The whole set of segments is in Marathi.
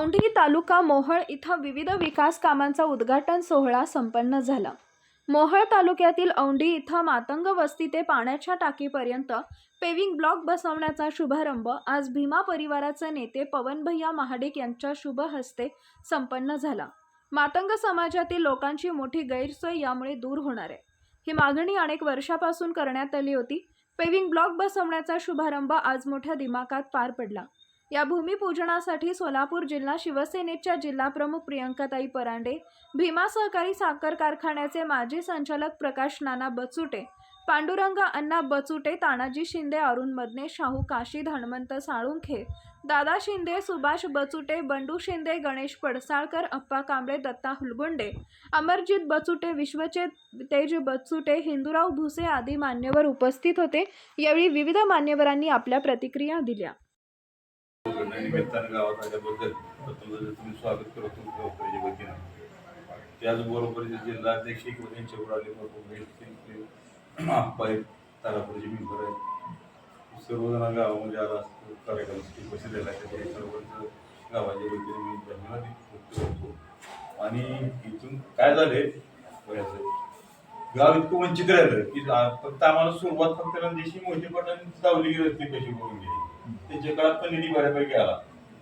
औंढी तालुका मोहळ इथं विविध विकास कामांचा उद्घाटन सोहळा संपन्न झाला. मोहळ तालुक्यातील औंढी इथं मातंग वस्ती ते पाण्याच्या टाकीपर्यंत पेविंग ब्लॉक बसवण्याचा शुभारंभ आज भीमा परिवाराचे नेते पवन भैया महाडिक यांच्या शुभ हस्ते संपन्न झाला. मातंग समाजातील लोकांची मोठी गैरसोय यामुळे दूर होणार आहे. ही मागणी अनेक वर्षापासून करण्यात आली होती. पेविंग ब्लॉक बसवण्याचा शुभारंभ आज मोठ्या दिमाखात पार पडला. या भूमिपूजनासाठी सोलापूर जिल्हा शिवसेनेच्या जिल्हाप्रमुख प्रियंकाताई परांडे भीमा सहकारी साखर कारखान्याचे माजी संचालक प्रकाश नाना बचुटे पांडुरंग अण्णा बचुटे तानाजी शिंदे अरुण मदने शाहू काशी हनुमंत साळुंखे दादा शिंदे सुभाष बचुटे बंडू शिंदे गणेश पडसाळकर अप्पा कांबळे दत्ता हुलगुंडे अमरजित बचुटे विश्वचेत तेज बचुटे हिंदूराव भुसे आदी मान्यवर उपस्थित होते. यावेळी विविध मान्यवरांनी आपल्या प्रतिक्रिया दिल्या. निमित्तानं गावात आल्याबद्दल प्रथम तुम्ही स्वागत करतो गावकऱ्याच्या वतीनं त्याचबरोबर जे जिल्हाध्यक्ष किंवा त्यांच्यावर आले आप्पा तारापूरचे मेंबर आहेत. सर्वजण गावामध्ये आला असतो कार्यक्रमासाठी बसलेला आहे. त्यामुळे सर्वांचं गावाच्या वतीने मी धन्यवाद व्यक्त करतो. आणि इथून काय झाले बऱ्याच गाव इतकं वंचित राहिलं की फक्त आम्हाला सुरुवात फक्त देशी मोहिते पाटलांनी दावली गेली रस्ते कशी करून गेली त्यांच्या काळात पण निधी बऱ्यापैकी आला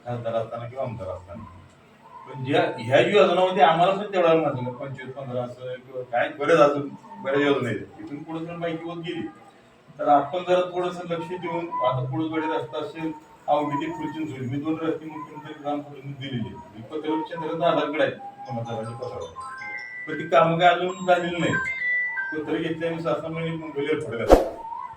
खासदार असताना किंवा आमदार असताना. पण ज्या ह्या योजनामध्ये आम्हाला पण तेवढा माझं पंचवीस पंधरा असं किंवा काय बरेच अजून बऱ्याच योजना आहेत. इथून पुढे जर माहिती होत गेली तर आपण जरा थोडंसं लक्ष देऊन आता पुढे बड़े रस्ता असेल आवडी ती खुर्ची होईल मी दोन रस्ते मुख्यमंत्री ग्राम दिलेली मी पत्र चंद्र आधारकडे आहे कोणाचा पत्रावर. पण ती कामं काय अजून झालेली नाही पत्र घेतले आणि मुंबईला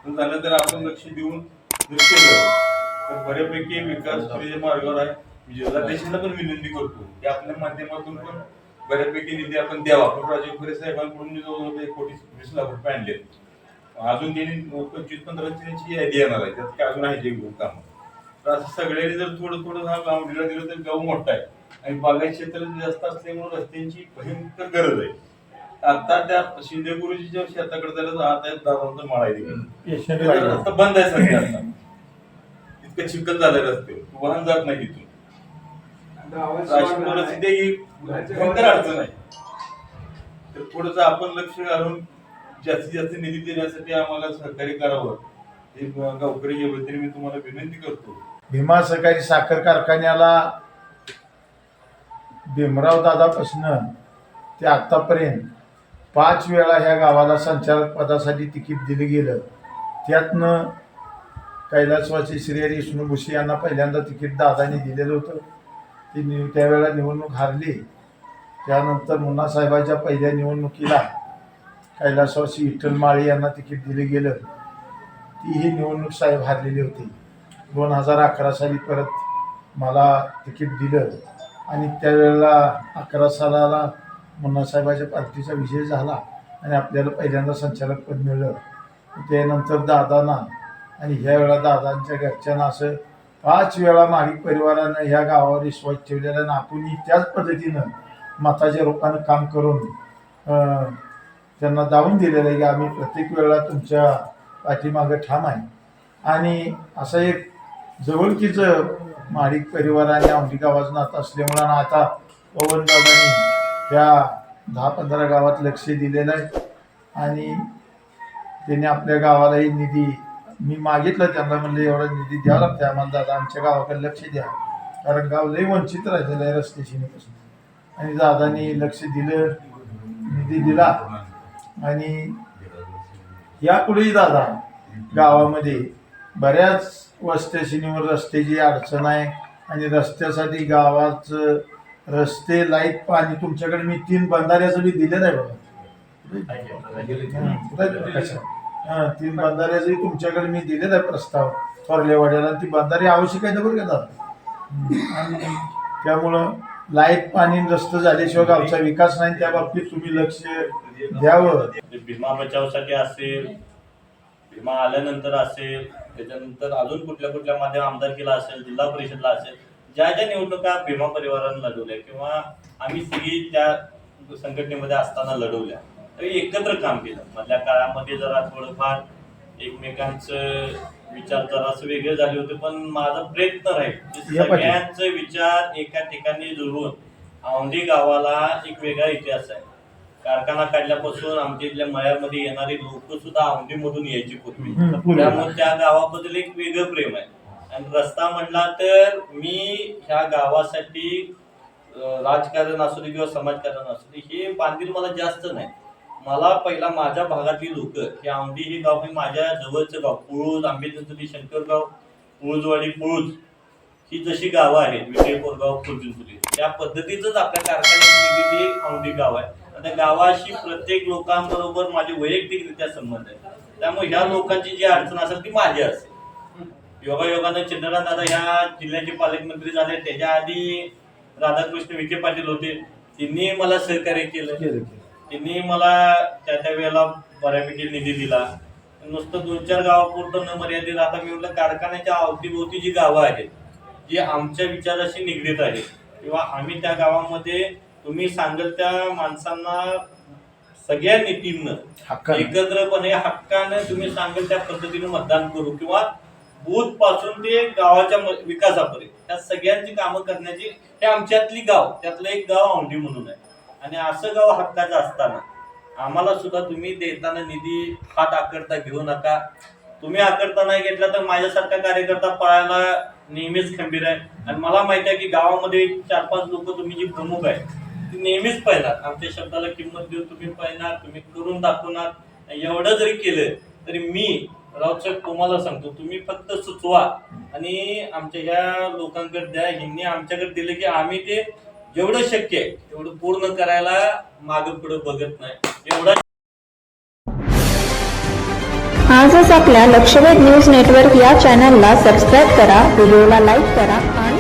पण झालं तर आपण लक्ष देऊन जर केलं तर बऱ्यापैकी विकास क्रियेच्या मार्गावर आहे. जिल्हाध्यक्षांना पण विनंती करतो. की आपल्या माध्यमातून पण बऱ्यापैकी निधी आपण द्यावा. राजीव खरे साहेबांकडून जवळजवळ एक कोटी वीस लाख रुपये आणले अजून त्यांनी पंचवीस पंधरा त्यांची यादी येणार आहे. त्यात काय अजून आहे जे काम. तर असं सगळ्यांनी जर थोडं थोडं हा गाव दिला दिलं तर गाव मोठा आहे. आणि बागायत क्षेत्र जास्त असल्यामुळे रस्त्यांची भयंकर गरज आहे. आता त्या शिंदे गुरुजीच्या शेताकडे जायला आता दादांचा माळा आहे रस्ता बंद आहे सध्या आता. इतकं चिकन झालं रस्ते वाहन जात नाही तिथून. तर अशी परिस्थिती आहे. की भयंकर अडचण आहे. तर थोडस आपण लक्ष घालून जास्तीत जास्त निधी देण्यासाठी आम्हाला सहकार्य करावं. हे गावकरी वतीने मी तुम्हाला विनंती करतो. भीमा सहकारी साखर कारखान्याला भीमराव दादापासून ते आतापर्यंत पाच वेळा ह्या गावाला संचालक पदासाठी तिकीट दिलं गेलं. त्यातनं कैलासवासी श्री हरी विष्णू यांना पहिल्यांदा तिकीट दादाने दिलेलं होतं. ती नि त्यावेळेला निवडणूक हारली. त्यानंतर मुन्नासाहेबाच्या पहिल्या निवडणुकीला कैलासवासी विठ्ठल माळी यांना तिकीट दिलं गेलं. तीही निवडणूक साहेब हारलेली होती. दोन हजार अकरा साली परत मला तिकीट दिलं आणि त्यावेळेला अकरा सालाला मुन्नासाहेबाच्या पार्टीचा विजय झाला आणि आपल्याला पहिल्यांदा संचालक पद मिळलं. त्यानंतर दादांना आणि ह्या वेळा दादांच्या घरच्यांना असं पाच वेळा माळी परिवारानं ह्या गावावर विश्वास ठेवलेला आणि आपणही त्याच पद्धतीनं मताच्या रूपानं काम करून त्यांना दावून दिलेलं आहे की आम्ही प्रत्येक वेळेला तुमच्या पाठीमागं ठाम आहे. आणि असं एक जवळकीचं माडिक परिवार आणि औंढी गावाचं नातं असल्यामुळं आता पवन दादांनी ह्या दहा पंधरा गावात लक्ष दिलेलं आहे. आणि त्यांनी आपल्या गावालाही निधी मी मागितलं त्यांना म्हणलं एवढा निधी द्या लागते आम्हाला दादा आमच्या गावाकडे लक्ष द्या कारण गाव लई वंचित राहिलेलं आहे रस्त्याशी आणि दादानी लक्ष दिलं निधी दिला आणि यापुढेही दादा गावामध्ये बऱ्याच वस्त्याशिनीवर रस्त्याची अडचण आहे आणि रस्त्यासाठी गावाचं रस्ते लाइट पाणी तुमच्याकडे मी तीन बंधाऱ्याचं बी दिलेलं आहे बघा हा तीन बंधाऱ्याचंही तुमच्याकडे मी दिलेला आहे प्रस्ताव थोरलेवाड्याला ती बंधारी आवश्यक आहे बरं का आणि त्यामुळं लाइट पाणी रस्त झाल्याशिवाय गावचा विकास नाही त्या बाबतीत तुम्ही लक्ष द्यावं. भीमा बचावसाठी असेल भीमा आल्यानंतर असेल त्याच्यानंतर अजून कुठल्या कुठल्या माध्यम आमदारकीला असेल जिल्हा परिषदला असेल ज्या ज्या निवडणुका भीमा परिवारानं लढवल्या किंवा आम्ही सगळी त्या संघटनेमध्ये असताना लढवल्या एकत्र काम केलं. मधल्या काळामध्ये जरा थोडंफार एकमेकांचं विचार जरासं वेगळे झाले होते पण माझा प्रयत्न राहील. सगळ्यांचे विचार एका ठिकाणी जुळवून औंढी गावाला एक वेगळा इतिहास आहे. कारखाना काढल्यापासून आमच्या इथल्या मळ्यामध्ये येणारी लोक सुद्धा औंढीमधून यायची पूर्वी. त्यामुळे त्या गावाबद्दल एक वेगळं प्रेम आहे. आणि रस्ता म्हणला तर मी ह्या गावासाठी राजकारण असू दे किंवा समाजकारण असू दे हे बांधील मला जास्त नाही. मला पहिला माझ्या भागातली लोक हे आंबी हे गाव हे माझ्या जवळचं गाव पुळूज आंबेजंतरी शंकरगाव पुळूजवाडी पुळूज ही जशी गावं आहेत विजय कोरगाव फुलचिंचुली त्या पद्धतीचंच आपल्या कारखान्याची एक औंढी गाव आहे. आणि त्या गावाशी प्रत्येक लोकांबरोबर माझे वैयक्तिकरित्या संबंध आहे. त्यामुळे ह्या लोकांची जी अडचण असेल ती माझी असेल. योगायोगानं चंद्रकांत दादा ह्या जिल्ह्याचे पालकमंत्री झाले त्याच्या आधी राधाकृष्ण विखे पाटील होते. त्यांनी मला सहकार्य केलं. त्यांनी मला त्या त्या वेळेला बऱ्यापैकी निधी दिला. नुसतं दोन चार गावापुरतं न मर्यादित. आता मी म्हटलं कारखान्याच्या अवतीभोवती जी गावं आहेत जी आमच्या विचाराशी निगडीत आहेत किंवा आम्ही त्या गावामध्ये तुम्ही सांगाल त्या माणसांना सगळ्या नीतीनं. एकत्रपणे हक्कानं तुम्ही सांगाल त्या पद्धतीने मतदान करू किंवा बूथपासून ते गावाच्या विकासापर्यंत. त्या सगळ्यांची कामं करण्याची हे आमच्यातली गाव त्यातलं एक गाव औंढी म्हणून आहे. आणि असं गाव हक्काचं असताना आम्हाला सुद्धा तुम्ही देताना निधी हात आकडता घेऊ नका. तुम्ही आकरता नाही घेतला तर माझ्यासारखा कार्यकर्ता पळायला नेहमीच खंबीर आहे. आणि मला माहिती आहे की गावामध्ये चार पाच लोक तुम्ही जी प्रमुख आहे ती नेहमीच पाहिणार आमच्या शब्दाला किंमत देऊन तुम्ही पाहिणार तुम्ही करून दाखवणार. एवढं जरी केलं तरी मी रावसाहेब तुम्हाला सांगतो तुम्ही फक्त सुचवा. आणि आमच्या ह्या लोकांकडे द्या. ह्यांनी आमच्याकडे दिलं की आम्ही ते जेवढं शक्य आहे तेवढं पूर्ण करायला मागे पुढे बघत नाही. एवढा आजच आपल्या लक्षवेध न्यूज नेटवर्क या चॅनलला सबस्क्राईब करा व्हिडिओला लाईक करा आणि